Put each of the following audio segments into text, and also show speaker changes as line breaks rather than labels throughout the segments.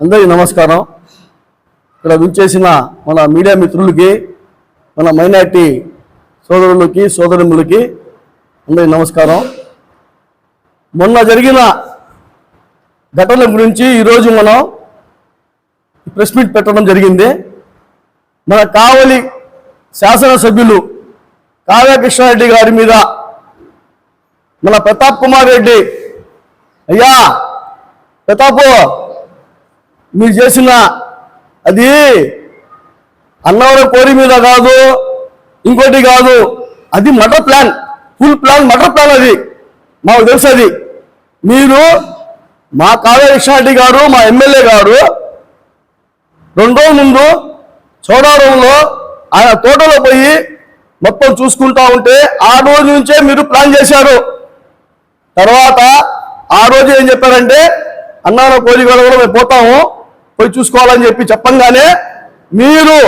అందరికీ నమస్కారం. ఇక్కడ విచ్చేసిన మన మీడియా మిత్రులకి మన మైనార్టీ సోదరులకి సోదరులకి అందరికీ నమస్కారం. మొన్న జరిగిన ఘటన గురించి ఈరోజు మనం ప్రెస్ మీట్ పెట్టడం జరిగింది. మన కావలి శాసనసభ్యులు కావ్యకృష్ణారెడ్డి గారి మీద మన ప్రతాప్ కుమార్ రెడ్డి అయ్యా ప్రతాపు మీరు చేసిన అది అన్నవరం కోరి మీద కాదు ఇంకోటి కాదు అది మటర్ ప్లాన్ ఫుల్ ప్లాన్ మటర్ ప్లాన్ అది. మాకు తెలుసు అది. మీరు మా కావ్య గారు మా ఎమ్మెల్యే గారు రెండు ముందు చోడవరంలో ఆయన తోటలో పోయి మొత్తం చూసుకుంటా ఉంటే ఆ రోజు నుంచే మీరు ప్లాన్ చేశారు. తర్వాత ఆ రోజు ఏం చెప్పారంటే అన్నాన కోరికలు కూడా మేము పోతాము. పోయి చూసుకోవాలని చెప్పి చెప్పంగానే మీరు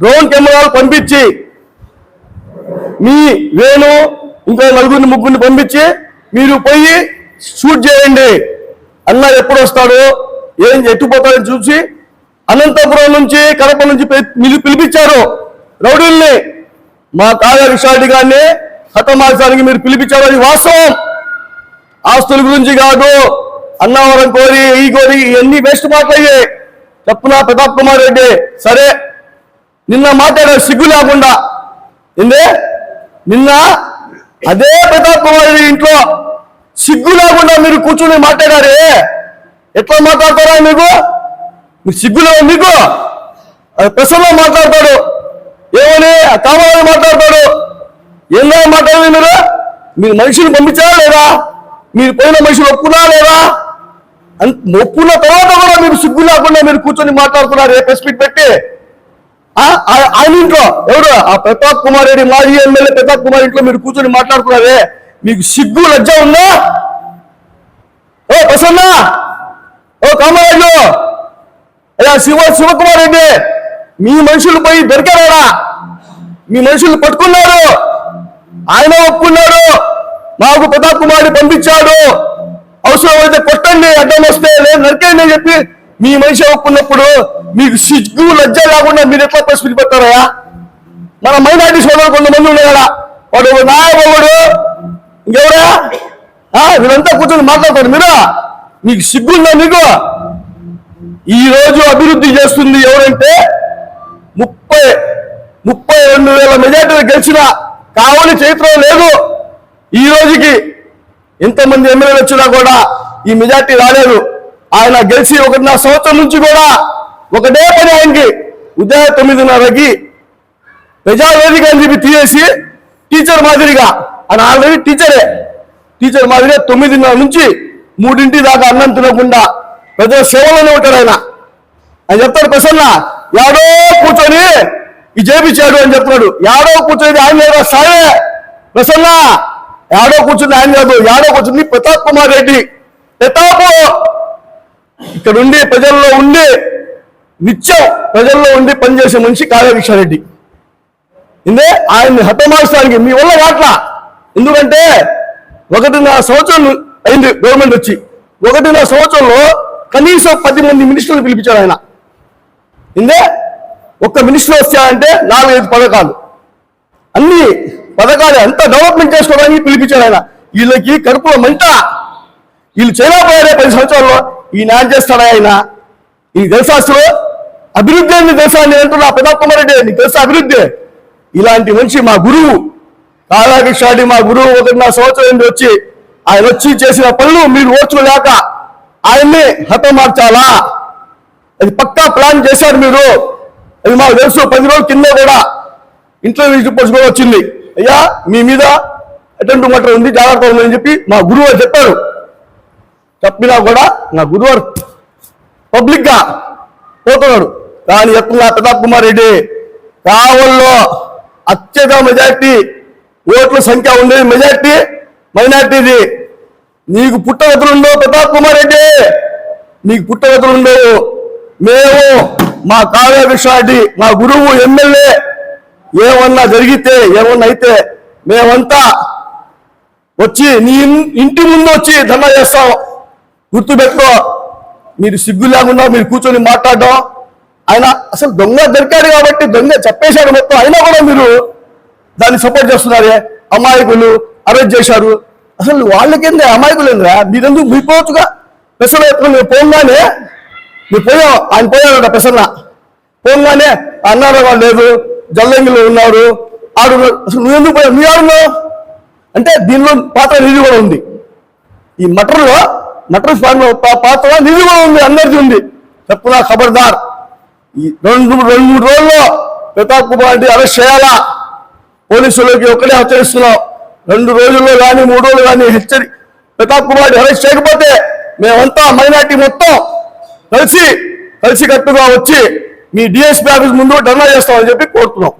డ్రోన్ కెమెరాలు పంపించి మీ వేణు ఇంకో నలుగురిని ముగ్గురిని పంపించి మీరు పోయి షూట్ చేయండి. అన్న ఎప్పుడు వస్తాడు? ఏం ఎట్టుపోతాడని చూసి అనంతపురం నుంచి కడప నుంచి మీరు పిలిపించారు రౌడీల్ని. మా కావ్య విషాడి గారిని హతమార్చడానికి మీరు పిలిపించారు అది వాస్తవం. ఆస్తుల గురించి కాదు అన్నవరం కోరి ఈ కోరి ఇవన్నీ వేస్ట్ మాటలయ్యే. చెప్పున ప్రతాప్ కుమార్ రెడ్డి? సరే. నిన్న మాట్లాడే సిగ్గు లేకుండా. ఏందే? నిన్న అదే ప్రతాప్ కుమార్ రెడ్డి ఇంట్లో సిగ్గు లేకుండా మీరు కూర్చుని మాట్లాడారే? ఎట్లా మాట్లాడతారా మీకు? మీకు సిగ్గులో మీకు? అది మాట్లాడతాడు. ఏమని? కావాలని మాట్లాడతాడు. ఏందో మాట్లాడదు మీరు? మీరు మనుషులు పంపించారా లేదా? మీరు పోయిన మనుషులు ఒప్పుకున్నా లేదా? అన్- తర్వాత కూడా మీరు సిగ్గు లేకుండా మీరు కూర్చొని మాట్లాడుతున్నారు ఏ ప్రెస్ మీట్ పెట్టి? ఆ, ఆయన ఇంట్లో. ఎవరు? ఆ ప్రతాప్ కుమార్ రెడ్డి మాజీ ఎమ్మెల్యే ప్రతాప్ కుమార్ ఇంట్లో మీరు కూర్చొని మాట్లాడుతున్నారే? మీకు సిగ్గు లజ్జ ఉందా? ఓ ప్రసన్న! ఓ కామారెడ్డి అయ్యా శివ శివకుమార్ రెడ్డి! మీ మనుషులు పోయి దొరికారా మీ మనుషులు పట్టుకున్నారు? ఆయన ఒప్పుకున్నాడు మాకు ప్రతాప్ కుమార్ పంపించాడు. అవసరం అయితే కొట్టండి అడ్డం వస్తే లేదు నరికేయండి అని చెప్పి మీ మనిషి ఒప్పుకున్నప్పుడు మీకు సిగ్గు లజ్జ లేకుండా మీరు ఎట్లా పరిస్థితి పెట్టారయా మన మైనార్టీ సోదరులు కొంతమంది ఉన్నాయి కదా వాడు నాయబోడు ఇంకెవరా? ఆ, వీళ్ళంతా కూర్చొని మాట్లాడతారు. మీరు? మీకు సిగ్గుందా మీకు? ఈ రోజు అభివృద్ధి చేస్తుంది ఎవరంటే ముప్పై ముప్పై రెండు వేల మెజార్టీలు గెలిచిన కావలి చరిత్ర లేదు. ఈ రోజుకి ఎంతమంది ఎమ్మెల్యేలు వచ్చినా కూడా ఈ మెజార్టీ రాలేదు. ఆయన గెలిచి ఒకటిన్నర సంవత్సరం నుంచి కూడా ఒకటే పని ఆయనకి. ఉదయం తొమ్మిదిన్నరకి ప్రజావేదిక అని చెప్పి తీసేసి టీచర్ మాదిరిగా ఆయన ఆల్రెడీ టీచరే. టీచర్ మాదిరిగా తొమ్మిదిన్నర నుంచి మూడింటి దాకా అన్నం తినకుండా ప్రజల సేవలోనే ఉంటాడు ఆయన. ఆయన చెప్తాడు ప్రసన్న యాడో కూర్చొని ఈ చేపించాడు అని చెప్తున్నాడు. యాడో కూర్చొని ఆయన లేదా సాయే. ప్రసన్న యాడో కూర్చుంది ఆయన కాదు యాడో కూర్చుంది ప్రతాప్ కుమార్ రెడ్డి. ప్రతాపో! ఇక్కడ ఉండి ప్రజల్లో ఉండి నిత్యం ప్రజల్లో ఉండి పనిచేసే మనిషి కావ్యకృష్ణారెడ్డి ఇందే ఆయన్ని హతమార్చడానికి మీ వల్ల వాట్ల? ఎందుకంటే ఒకటిన్నర సంవత్సరం అయింది గవర్నమెంట్ వచ్చి. ఒకటిన్నర సంవత్సరంలో కనీసం పది మంది మినిస్టర్లు పిలిపించారు ఆయన. ఇందే ఒక్క మినిస్టర్ వచ్చాయంటే నాలుగైదు పథకాలు. అన్నీ పథకాలు ఎంత డెవలప్మెంట్ చేసుకోవడానికి పిలిపించాడు ఆయన. వీళ్ళకి కడుపులో మంట. వీళ్ళు చేయలేకపోయారే పది సంవత్సరాల్లో. ఈ ఏం చేస్తాడా ఆయన? ఈ తెలుసా అభివృద్ధి అని తెలుసా? నేను అంటున్నా ప్రతాప్ కుమార్ రెడ్డి నీకు తెలుసా అభివృద్ధి? ఇలాంటి మనిషి మా గురువు. కాళాకృష్ణాడి మా గురువు ఒకటిన్నర సంవత్సరం నుండి వచ్చి ఆయన వచ్చి చేసిన పనులు మీరు ఓర్చుకోలేక ఆయన్ని హతమార్చాలా అది పక్కా ప్లాన్ చేశారు మీరు. అది మాకు తెలుసు పది రోజుల కింద కూడా ఇంటర్వ్యూ రిపోర్ట్స్ కూడా వచ్చింది. అయ్యా మీ మీద అటెంట్ మటర్ ఉంది జాగ్రత్త ఉందని చెప్పి మా గురువు చెప్పారు. చెప్పినా కూడా నా గురువు పబ్లిక్గా పోతున్నాడు. కానీ ఎక్కువ ప్రతాప్ కుమార్ రెడ్డి కావల్లో అత్యధిక మెజార్టీ ఓట్ల సంఖ్య ఉండేది మెజార్టీ మైనార్టీది. నీకు పుట్టగతులుండో ప్రతాప్ కుమార్ రెడ్డి. నీకు పుట్టగతులుండవు. మేము మా కావ్య విశ్వారెడ్డి మా గురువు ఎమ్మెల్యే ఏమన్నా జరిగితే ఏమన్నా అయితే మేమంతా వచ్చి నీ ఇంటి ముందు వచ్చి ధర్నా చేస్తాం. గుర్తుపెట్టుకో మీరు సిగ్గు లేకుండా మీరు కూర్చొని మాట్లాడడం. ఆయన అసలు దొంగ దొరికాడు కాబట్టి దొంగ చెప్పేశాడు మొత్తం. అయినా కూడా మీరు దాన్ని సపోర్ట్ చేస్తున్నారే. అమాయకులు అరెస్ట్ చేశారు. అసలు వాళ్ళకేంది అమాయకులు ఏంద్రా? మీరెందుకు మీ పోవచ్చుగా? పెసలు ఎత్తుకుని మీరు పోగానే మీరు పోయాం ఆయన పోయాడు పెసన్న పోగానే అన్నారా వాళ్ళు లేదు జల్లంగిలో ఉన్నారు. ఆడు అసలు నువ్వెందుకు పోయావు? ఆడున్నావు అంటే దీనిలో పాత్ర నిధి కూడా ఉంది. ఈ మటర్లో మటర్ స్వామి పాత్ర నిధి కూడా ఉంది అందరిది ఉంది. చెప్పునా ఖబర్దార్. ఈ రెండు రెండు మూడు రోజుల్లో ప్రతాప్ కుమార్ రెడ్డి అరెస్ట్ చేయాలా? పోలీసులకి ఒక్కడే హెచ్చరిస్తున్నాం. రెండు రోజుల్లో కానీ మూడు రోజులు కానీ హెచ్చరి ప్రతాప్ కుమార్ రెడ్డి అరెస్ట్ చేయకపోతే మేమంతా మైనార్టీ మొత్తం కలిసి కలిసి కట్టుగా వచ్చి మీ డిఎస్పీ ఆఫీస్ ముందు ధర్నా చేస్తామని చెప్పి కోరుతున్నాం.